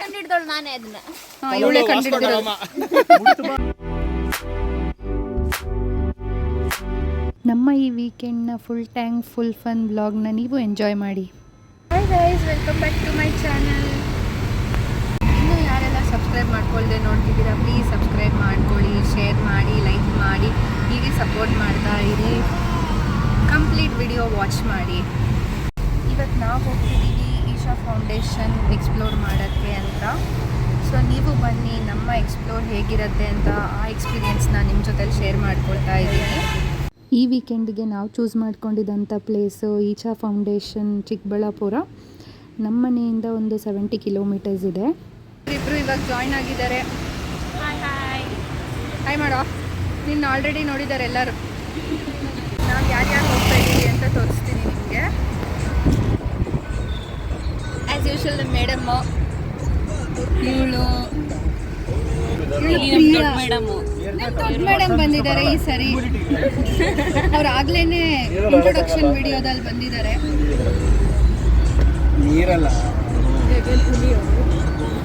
ಕಂಡಿಡ್ದೋಳು ನಾನೇ ಅದನ್ನ ಇವಳೆ ಕಂಡಿಡ್ದಿರೋದು ನಮ್ಮ ಈ ವೀಕೆಂಡ್ನ ಫುಲ್ ಟ್ಯಾಂಕ್ ಫುಲ್ ಫನ್ ಬ್ಲಾಗ್ನ ನೀವು ಎಂಜಾಯ್ ಮಾಡಿ. Hi guys welcome back to my channel subscribe ಮಾಡ್ಕೊಳ್ಳದೆ ನೋಡ್ತಿದ್ದೀರಾ ಪ್ಲೀಸ್ ಸಬ್ಸ್ಕ್ರೈಬ್ ಮಾಡ್ಕೊಳ್ಳಿ ಶೇರ್ ಮಾಡಿ ಲೈಕ್ ಮಾಡಿ, ಹೀಗೆ ಸಪೋರ್ಟ್ ಮಾಡ್ತಾ ಇರಿ. ಕಂಪ್ಲೀಟ್ ವಿಡಿಯೋ ವಾಚ್ ಮಾಡಿ. ಇವತ್ತು ನಾವು ಹೋಗ್ತಿದ್ದೀವಿ ಈಶಾ ಫೌಂಡೇಶನ್ ಎಕ್ಸ್ಪ್ಲೋರ್ ಮಾಡೋಕ್ಕೆ ಅಂತ. ಸೊ ನೀವು ಬನ್ನಿ, ನಮ್ಮ ಎಕ್ಸ್ಪ್ಲೋರ್ ಹೇಗಿರುತ್ತೆ ಅಂತ ಆ ಎಕ್ಸ್ಪೀರಿಯೆನ್ಸ್ನ ನಿಮ್ಮ ಜೊತೆಲಿ ಶೇರ್ ಮಾಡ್ಕೊಳ್ತಾ ಇದ್ದೀನಿ. ಈ ವೀಕೆಂಡ್ಗೆ ನಾವು ಚೂಸ್ ಮಾಡ್ಕೊಂಡಿದ್ದಂಥ ಪ್ಲೇಸು ಈಚಾ ಫೌಂಡೇಶನ್ ಚಿಕ್ಕಬಳ್ಳಾಪುರ. ನಮ್ಮ ಮನೆಯಿಂದ ಒಂದು ಸೆವೆಂಟಿ ಕಿಲೋಮೀಟರ್ಸ್ ಇದೆ. ಇಬ್ಬರು ಇವಾಗ ಜಾಯ್ನ್ ಆಗಿದ್ದಾರೆ. ಹಾಯ್ ಮಾಡೋ. ನಿನ್ನ ಆಲ್ರೆಡಿ ನೋಡಿದ್ದಾರೆ ಎಲ್ಲರೂ. ನಾವು ಯಾರ್ಯಾರು ಹೋಗ್ತಾ ಇದ್ದೀವಿ ಅಂತ ತೋರಿಸ್ತೀನಿ ನಿಮಗೆ. ಆ್ಯಸ್ ಯೂಶಲ್ ಮೇಡಮ್ ಇವಳು ಮೇಡಮ್ ಬಂದಿದ್ದಾರೆ ಈ ಸರಿ. ಅವ್ರು ಆಗ್ಲೇನೆ ಇಂಟ್ರೊಡಕ್ಷನ್ ವಿಡಿಯೋದಲ್ಲಿ ಬಂದಿದ್ದಾರೆ. ನೀರಲ್ಲ.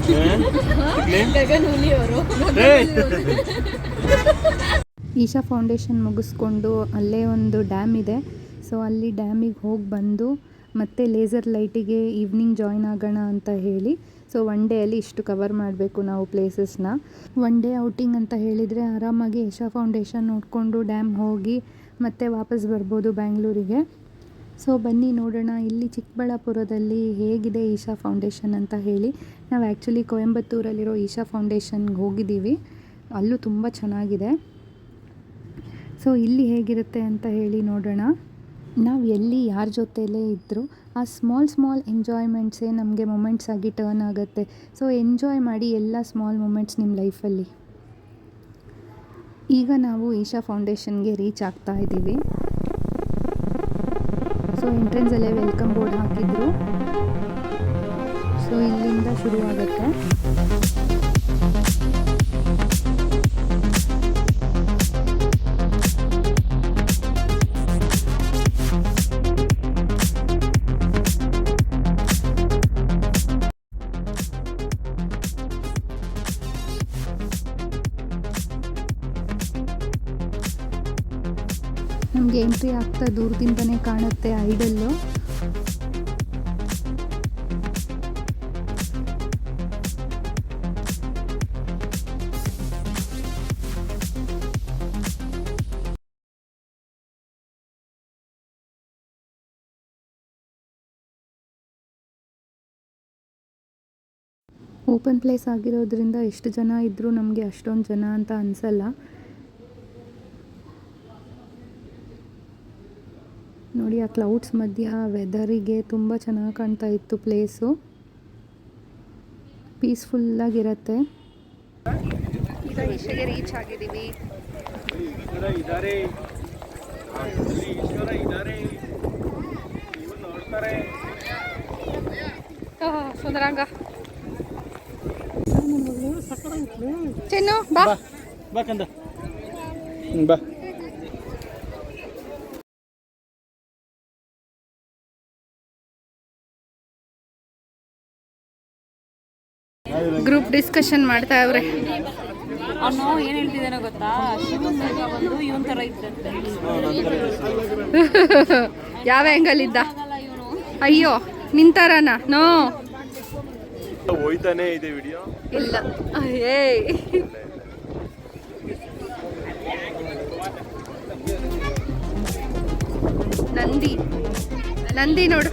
ಈಶಾ ಫೌಂಡೇಶನ್ ಮುಗಿಸ್ಕೊಂಡು ಅಲ್ಲೇ ಒಂದು ಡ್ಯಾಮ್ ಇದೆ. ಸೊ ಅಲ್ಲಿ ಡ್ಯಾಮಿಗೆ ಹೋಗಿ ಬಂದು ಮತ್ತೆ ಲೇಸರ್ ಲೈಟಿಗೆ ಈವ್ನಿಂಗ್ ಜಾಯ್ನ್ ಆಗೋಣ ಅಂತ ಹೇಳಿ. ಸೊ ಒನ್ ಡೇಯಲ್ಲಿ ಇಷ್ಟು ಕವರ್ ಮಾಡಬೇಕು ನಾವು ಪ್ಲೇಸಸ್ನ ಒನ್ ಡೇ ಔಟಿಂಗ್ ಅಂತ ಹೇಳಿದರೆ ಆರಾಮಾಗಿ ಈಶಾ ಫೌಂಡೇಶನ್ ನೋಡಿಕೊಂಡು ಡ್ಯಾಮ್ ಹೋಗಿ ಮತ್ತೆ ವಾಪಸ್ ಬರ್ಬೋದು ಬ್ಯಾಂಗ್ಳೂರಿಗೆ. ಸೊ ಬನ್ನಿ ನೋಡೋಣ, ಇಲ್ಲಿ ಚಿಕ್ಕಬಳ್ಳಾಪುರದಲ್ಲಿ ಹೇಗಿದೆ ಈಶಾ ಫೌಂಡೇಶನ್ ಅಂತ ಹೇಳಿ. ನಾವು ಆ್ಯಕ್ಚುಲಿ ಕೊಯಂಬತ್ತೂರಲ್ಲಿರೋ ಈಶಾ ಫೌಂಡೇಶನ್ಗೆ ಹೋಗಿದ್ದೀವಿ. ಅಲ್ಲೂ ತುಂಬ ಚೆನ್ನಾಗಿದೆ. ಸೊ ಇಲ್ಲಿ ಹೇಗಿರುತ್ತೆ ಅಂತ ಹೇಳಿ ನೋಡೋಣ. ನಾವು ಎಲ್ಲಿ, ಯಾರ ಜೊತೆಲೇ ಇದ್ದರೂ ಆ ಸ್ಮಾಲ್ ಸ್ಮಾಲ್ ಎಂಜಾಯ್ಮೆಂಟ್ಸೇ ನಮಗೆ ಮೊಮೆಂಟ್ಸ್ ಆಗಿ ಟರ್ನ್ ಆಗುತ್ತೆ. ಸೊ ಎಂಜಾಯ್ ಮಾಡಿ ಎಲ್ಲ ಸ್ಮಾಲ್ ಮೊಮೆಂಟ್ಸ್ ನಿಮ್ಮ ಲೈಫಲ್ಲಿ ಈಗ ನಾವು ಈಶಾ ಫೌಂಡೇಶನ್ಗೆ ರೀಚ್ ಆಗ್ತಾ ಇದ್ದೀವಿ. ಸೊ ಎಂಟ್ರೆನ್ಸಲ್ಲೇ ವೆಲ್ಕಮ್ ಬೋರ್ಡ್ ಹಾಕಿದ್ರು. ಸೊ ಇಲ್ಲಿಂದ ಶುರುವಾಗುತ್ತೆ. ಆಗ್ತಾ ದೂರದಿಂದನೇ ಕಾಣುತ್ತೆ ಐಡಲ್ಲು ಓಪನ್ ಪ್ಲೇಸ್ ಆಗಿರೋದ್ರಿಂದ ಎಷ್ಟು ಜನ ಇದ್ದರೂ ನಮಗೆ ಅಷ್ಟೊಂದು ಜನ ಅಂತ ಅನಿಸಲ್ಲ. ನೋಡಿ ಆ ಕ್ಲೌಡ್ಸ್ ಮಧ್ಯ ವೆದರಿಗೆ ತುಂಬ ಚೆನ್ನಾಗಿ ಕಾಣ್ತಾ ಇತ್ತು ಪ್ಲೇಸು ಪೀಸ್ಫುಲ್ಲಾಗಿರತ್ತೆ ಈಗ ಈಶೆಗೆ ರೀಚ್ ಆಗಿದ್ದೀವಿ. ಸುಂದರಾಂಗ. ಚೆನ್ನು ಬಾ. ಬಾ ಕಂದ. ಬಾ. ಗ್ರೂಪ್ ಡಿಸ್ಕಷನ್ ಮಾಡ್ತಾ ಇವ್ರೆ. ಅವನು ಏನ್ ಹೇಳ್ತಿದ್ದಾನೆ ಗೊತ್ತಾ? ಶಿವನ್ ಬಂದು ಇವನ್ ತರ ಇದ್ದಂತೆ ಯಾವ ಆ್ಯಂಗಲ್ ಇದ್ದ? ಇವನು ಅಯ್ಯೋ ನಿಂತಾರನ ನೋ ಹೋಯ್ತಾನೆ ಇದೆ ವಿಡಿಯೋ ಇಲ್ಲ. ಏಯ್. ನಂದಿ. ನಂದಿ ನೋಡು.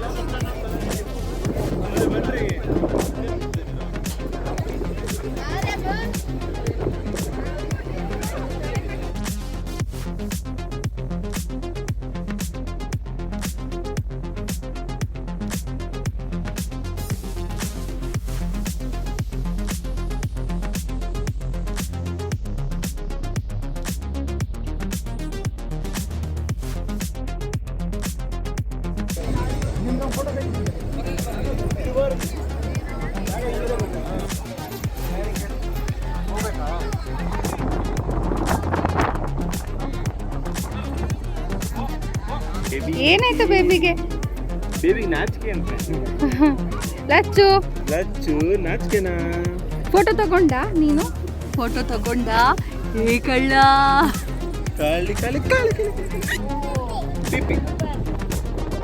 ಏನಾಯ್ತು ಬೇಬಿಗೆ ಬೇಬಿಗೆ ನಾಚಿಕೆ ಅಂತ. ಲಚ್ಚು. ಲಚ್ಚು ನಾಚಿಕೆನಾ? ಫೋಟೋ ತಗೊಂಡ ನೀನು? ಫೋಟೋ ತಗೊಂಡ? ಏ ಕಳ್ಳ. ಕಾಳಿ ಕಾಳಿ ಕಾಳಿ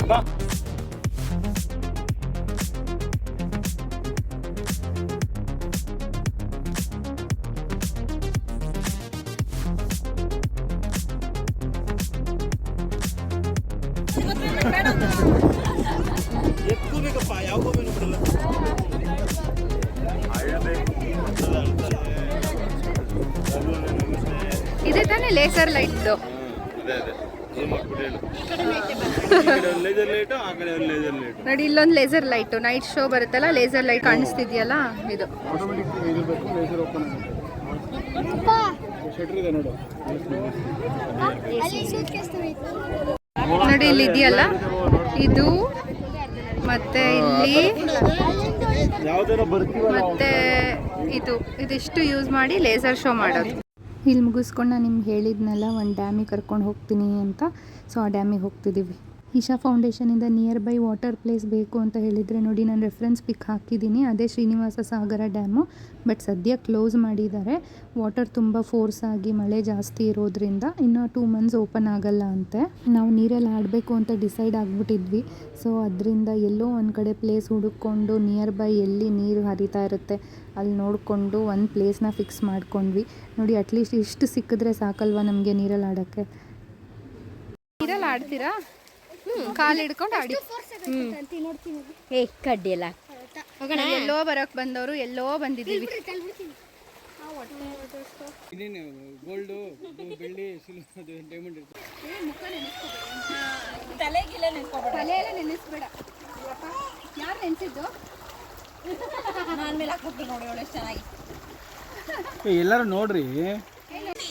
ಬಾ. ಒಂದು ಲೇಸರ್ ಲೈಟ್ ನೋಡಿ ಇಲ್ಲೊಂದು ಲೇಸರ್ ಲೈಟ್ ನೈಟ್ ಶೋ ಬರುತ್ತಲ್ಲ ಲೇಸರ್ ಲೈಟ್ ಕಾಣಿಸ್ತಿದ್ಯಲ್ಲ ಇದು. ನೋಡು. ನೋಡಿ ಇಲ್ಲಿ ಇದೆಯಲ್ಲ. ಇದು ಮತ್ತೆ ಇಲ್ಲಿ ಮತ್ತೆ ಇದು ಇದಿಷ್ಟು ಯೂಸ್ ಮಾಡಿ ಲೇಸರ್ ಶೋ ಮಾಡೋದು. ಇಲ್ಲಿ ಮುಗಿಸ್ಕೊಂಡು ನಾನು ನಿಮ್ಗೆ ಹೇಳಿದ್ನಲ್ಲ ಒಂದು ಡ್ಯಾಮಿಗೆ ಕರ್ಕೊಂಡು ಹೋಗ್ತೀನಿ ಅಂತ. ಸೊ ಆ ಡ್ಯಾಮಿಗೆ ಹೋಗ್ತಿದ್ದೀವಿ. ಈಶಾ ಫೌಂಡೇಶನಿಂದ ನಿಯರ್ ಬೈ ವಾಟರ್ ಪ್ಲೇಸ್ ಬೇಕು ಅಂತ ಹೇಳಿದರೆ ನೋಡಿ ನಾನು ರೆಫರೆನ್ಸ್ ಪಿಕ್ ಹಾಕಿದ್ದೀನಿ. ಅದೇ ಶ್ರೀನಿವಾಸ ಸಾಗರ ಡ್ಯಾಮು ಬಟ್ ಸದ್ಯ ಕ್ಲೋಸ್ ಮಾಡಿದ್ದಾರೆ. ವಾಟರ್ ತುಂಬ ಫೋರ್ಸ್ ಆಗಿ ಮಳೆ ಜಾಸ್ತಿ ಇರೋದ್ರಿಂದ ಇನ್ನೂ ಟೂ ಮಂತ್ಸ್ ಓಪನ್ ಆಗಲ್ಲ ಅಂತೆ. ನಾವು ನೀರಲ್ಲಿ ಆಡಬೇಕು ಅಂತ ಡಿಸೈಡ್ ಆಗಿಬಿಟ್ಟಿದ್ವಿ. ಸೊ ಅದರಿಂದ ಎಲ್ಲೋ ಒಂದು ಕಡೆ ಪ್ಲೇಸ್ ಹುಡುಕೊಂಡು ನಿಯರ್ ಬೈ ಎಲ್ಲಿ ನೀರು ಹರಿತಾ ಇರುತ್ತೆ, ಅಲ್ಲಿ ನೋಡಿಕೊಂಡು ಒಂದು ಪ್ಲೇಸ್ನ ಫಿಕ್ಸ್ ಮಾಡ್ಕೊಂಡ್ವಿ. ನೋಡಿ ಅಟ್ಲೀಸ್ಟ್ ಇಷ್ಟು ಸಿಕ್ಕಿದ್ರೆ ಸಾಕಲ್ವಾ ನಮಗೆ ನೀರಲ್ಲಿ ಆಡೋಕ್ಕೆ? ನೀರಲ್ಲಿ ಆಡ್ತೀರಾ? ಕಾಲು ಹಿಡ್ಕೊಂಡು ಆಡಿ. ಏ ಕಡ್ಡಿಯಲ್ಲ ಎಲ್ಲೋ. ಬರೋಕ್ ಬಂದವರು ಎಲ್ಲೋ ಬಂದಿದ್ದೀವಿ. ಗೋಲ್ಡು ಬೆಳ್ಳಿ ಸಿಲ್ವರ್ ಡೈಮಂಡ್ ಇರ್ತದೆ ತಲೆಯೆಲ್ಲ ನೆನೆಸ್ಬೇಡ. ಯಾರು ನೆನೆಸಿದ್ದು? ನಾನು ಮೇಲೆ ಹಾಕ್ಬಿಟ್ಟು ನೋಡಿ ಒಳ್ಳೆ ಚೆನ್ನಾಗಿ. ಎಲ್ಲರೂ ನೋಡ್ರಿ ಏ ಜಾಸ್ತಿ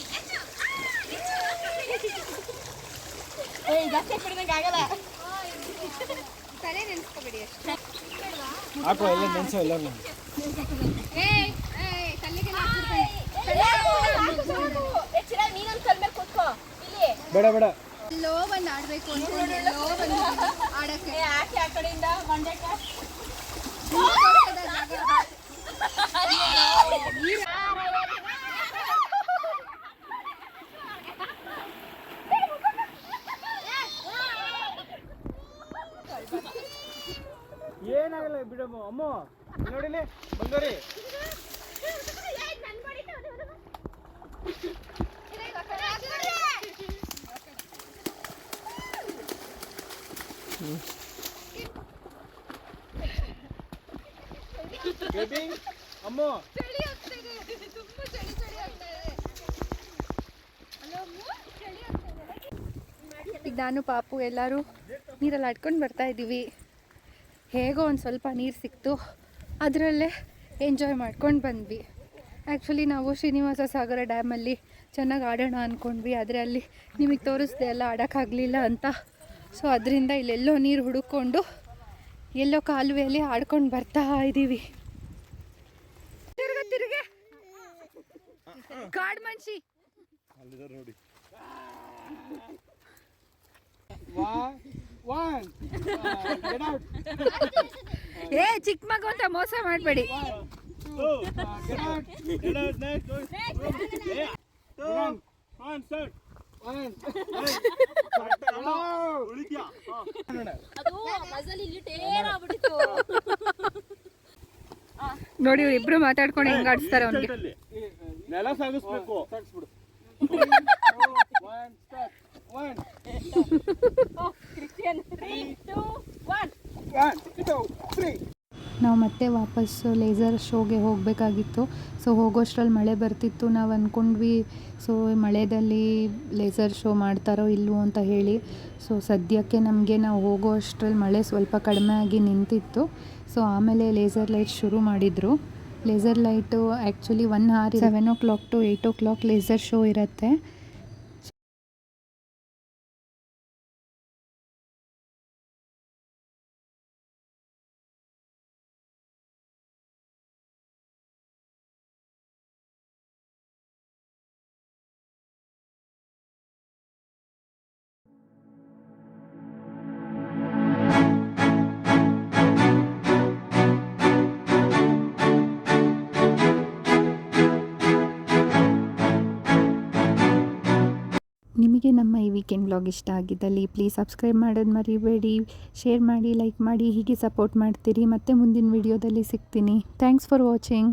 ಹಾಕ್ಬಿಡಿದಂಗೆ ಆಗಲ್ಲ ತಲೆ ನೆನೆಸ್ಕೋಬೇಡಿ ಅಷ್ಟೇ. ಹಾಕೋ ಎಲ್ಲ ನೆನ್ಸೋ ಎಲ್ಲರೂ ಬೇಡ ಬೇಡ. ಎಲ್ಲೋ ಬಂದು ಆಡಬೇಕು ಅನ್ಕೊಂಡು ಎಲ್ಲೋ ಬಂದು ಆಡಕ್ಕೆ. ಏನಾಗಲ್ಲ ಬಿಡಮ್ಮ ಅಮ್ಮ. ನೋಡಿಲಿ ಬೇಬಿ ಅಮ್ಮ. ಈಗ ನಾನು ಪಾಪು ಎಲ್ಲರೂ ನೀರಲ್ಲಿ ಆಡ್ಕೊಂಡು ಬರ್ತಾ ಇದ್ದೀವಿ. ಹೇಗೋ ಒಂದು ಸ್ವಲ್ಪ ನೀರು ಸಿಕ್ತು. ಅದರಲ್ಲೇ ಎಂಜಾಯ್ ಮಾಡ್ಕೊಂಡು ಬಂದ್ವಿ. ಆ್ಯಕ್ಚುಲಿ ನಾವು ಶ್ರೀನಿವಾಸ ಸಾಗರ ಡ್ಯಾಮಲ್ಲಿ ಚೆನ್ನಾಗಿ ಆಡೋಣ ಅಂದ್ಕೊಂಡ್ವಿ ಆದರೆ ಅಲ್ಲಿ ನಿಮಗೆ ತೋರಿಸ್ದೆ ಎಲ್ಲ ಆಡೋಕ್ಕಾಗಲಿಲ್ಲ ಅಂತ. ಸೊ ಅದರಿಂದ ಇಲ್ಲೆಲ್ಲೋ ನೀರು ಹುಡುಕೊಂಡು ಎಲ್ಲೋ ಕಾಲುವೆಯಲ್ಲಿ ಆಡ್ಕೊಂಡು ಬರ್ತಾ ಇದ್ದೀವಿ ತಿರ್ಗ ತಿರ್ಗೆ. ನೋಡಿ ಏ ಚಿಕ್ಕ ಮಗು ಅಂತ ಮೋಸ ಮಾಡಬೇಡಿ. ಅದು ಮಜಲ್ ಇಲ್ಲಿ ಟೇರ್ ಆಗ್ಬಿಟ್ಟಿತ್ತು. ನೋಡಿ ಇಬ್ರು ಮಾತಾಡ್ಕೊಂಡು ಹೆಂಗ್ ಆಡಿಸ್ತಾರೆ ಅವ್ನಿಗೆ. ನೆಲ ಸಾಗಿಸ್ಬೇಕು. ಕ್ರಿಶ್ಚಿಯನ್ ತ್ರೀ ಟೂ ಒನ್ ನಾವು ಮತ್ತೆ ವಾಪಸ್ಸು ಲೇಸರ್ ಶೋಗೆ ಹೋಗಬೇಕಾಗಿತ್ತು. ಸೊ ಹೋಗೋಷ್ಟರಲ್ಲಿ ಮಳೆ ಬರ್ತಿತ್ತು. ನಾವು ಅಂದ್ಕೊಂಡ್ವಿ ಸೊ ಮಳೆಯಲ್ಲಿ ಲೇಸರ್ ಶೋ ಮಾಡ್ತಾರೋ ಇಲ್ವೋ ಅಂತ ಹೇಳಿ. ಸೊ ಸದ್ಯಕ್ಕೆ ನಮಗೆ ನಾವು ಹೋಗೋ ಅಷ್ಟ್ರಲ್ಲಿ ಮಳೆ ಸ್ವಲ್ಪ ಕಡಿಮೆ ಆಗಿ ನಿಂತಿತ್ತು. ಸೊ ಆಮೇಲೆ ಲೇಸರ್ ಲೈಟ್ ಶುರು ಮಾಡಿದರು. Laser light actually one hour seven o'clock to eight o'clock laser show ಇರುತ್ತೆ. ವೀಕೆಂಡ್ ಬ್ಲಾಗ್ ಇಷ್ಟ ಆಗಿದ್ದಲ್ಲಿ ಪ್ಲೀಸ್ ಸಬ್ಸ್ಕ್ರೈಬ್ ಮಾಡೋದು ಮರಿಬೇಡಿ. ಶೇರ್ ಮಾಡಿ ಲೈಕ್ ಮಾಡಿ, ಹೀಗೆ ಸಪೋರ್ಟ್ ಮಾಡ್ತೀರಿ. ಮತ್ತೆ ಮುಂದಿನ ವಿಡಿಯೋದಲ್ಲಿ ಸಿಗ್ತೀನಿ. Thanks for watching